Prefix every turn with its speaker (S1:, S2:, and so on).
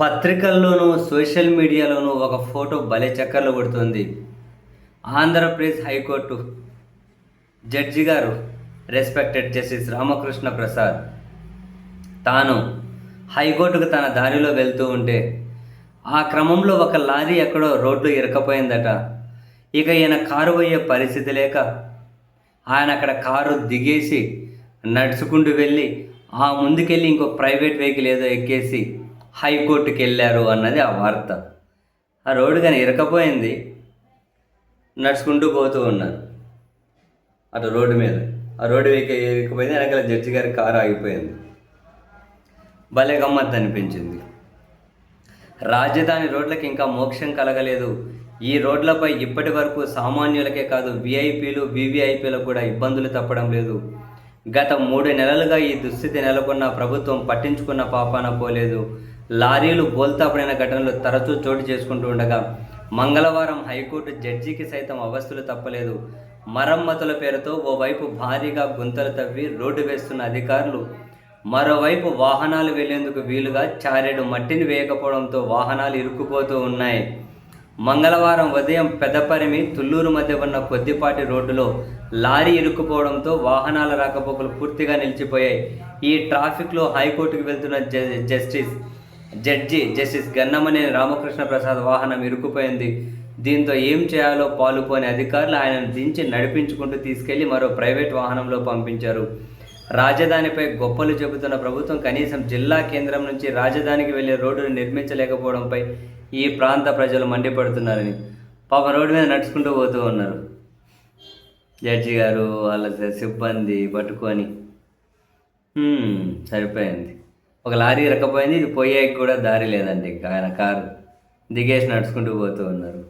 S1: పత్రికల్లోనూ social మీడియాలోనూ ఒక photo భలే చక్కర్లు కొడుతుంది. ఆంధ్రప్రదేశ్ హైకోర్టు జడ్జి గారు రెస్పెక్టెడ్ జస్టిస్ రామకృష్ణ ప్రసాద్. తాను హైకోర్టుకు తన దారిలో వెళ్తూ ఉంటే ఆ క్రమంలో ఒక లారీ ఎక్కడో రోడ్లు ఇరకపోయిందట ఇక ఈయన కారు పోయే పరిస్థితి లేక ఆయన అక్కడ కారు దిగేసి నడుచుకుంటూ వెళ్ళి ఆ ముందుకెళ్ళి ఇంకో ప్రైవేట్ వెహికల్ ఏదో ఎక్కేసి హైకోర్టుకి వెళ్ళారు అన్నది ఆ వార్త. ఆ రోడ్డు కానీ ఇరకపోయింది. నడుచుకుంటూ పోతూ ఉన్నారు. అటు రోడ్డు మీద. ఆ రోడ్డు వెహికల్ ఇరకపోయింది వెనకాల జడ్జి గారి కారు ఆగిపోయింది. భలే గమ్మత్తు అనిపించింది. రాజధాని రోడ్లకి ఇంకా మోక్షం కలగలేదు. ఈ రోడ్లపై ఇప్పటి వరకు సామాన్యులకే కాదు విఐపీలు వివిఐపీలకు కూడా ఇబ్బందులు తప్పడం లేదు. గత మూడు నెలలుగా ఈ దుస్థితి నెలకొన్న ప్రభుత్వం పట్టించుకున్న పాపాన పోలేదు. లారీలు బోల్తాపడిన ఘటనలు తరచూ చోటు చేసుకుంటూ ఉండగా మంగళవారం హైకోర్టు జడ్జికి సైతం అవస్థలు తప్పలేదు. మరమ్మతుల పేరుతో ఓవైపు భారీగా గుంతలు తవ్వి రోడ్డు వేస్తున్న అధికారులు మరోవైపు వాహనాలు వెళ్ళేందుకు వీలుగా చారెడు మట్టిని వేయకపోవడంతో వాహనాలు ఇరుక్కుపోతూ ఉన్నాయి. మంగళవారం ఉదయం పెదపరిమి తుళ్ళూరు మధ్య ఉన్న కొద్దిపాటి రోడ్డులో లారీ ఇరుక్కుపోవడంతో వాహనాల రాకపోకలు పూర్తిగా నిలిచిపోయాయి. ఈ ట్రాఫిక్లో హైకోర్టుకు వెళ్తున్న జ- justice judge justice Gannamane Ramakrishna Prasad వాహనం ఇరుక్కుపోయింది. దీంతో ఏం చేయాలో పాలుపోని అధికారులు ఆయనను దించి నడిపించుకుంటూ తీసుకెళ్ళి మరో ప్రైవేట్ వాహనంలో పంపించారు. రాజధానిపై గొప్పలు చెబుతున్న ప్రభుత్వం కనీసం జిల్లా కేంద్రం నుంచి రాజధానికి వెళ్ళే రోడ్డును నిర్మించలేకపోవడంపై ఈ ప్రాంత ప్రజలు మండిపడుతున్నారని పాప రోడ్డు మీద నడుచుకుంటూ పోతూ ఉన్నారు. జడ్జి గారు వాళ్ళ సిబ్బంది పట్టుకొని. సరిపోయింది. ఒక లారీ రకపోయింది ఇది పోయేకి కూడా దారి లేదండి. ఇంకా ఆయన కారు దిగేసి నడుచుకుంటూ పోతూ ఉన్నారు.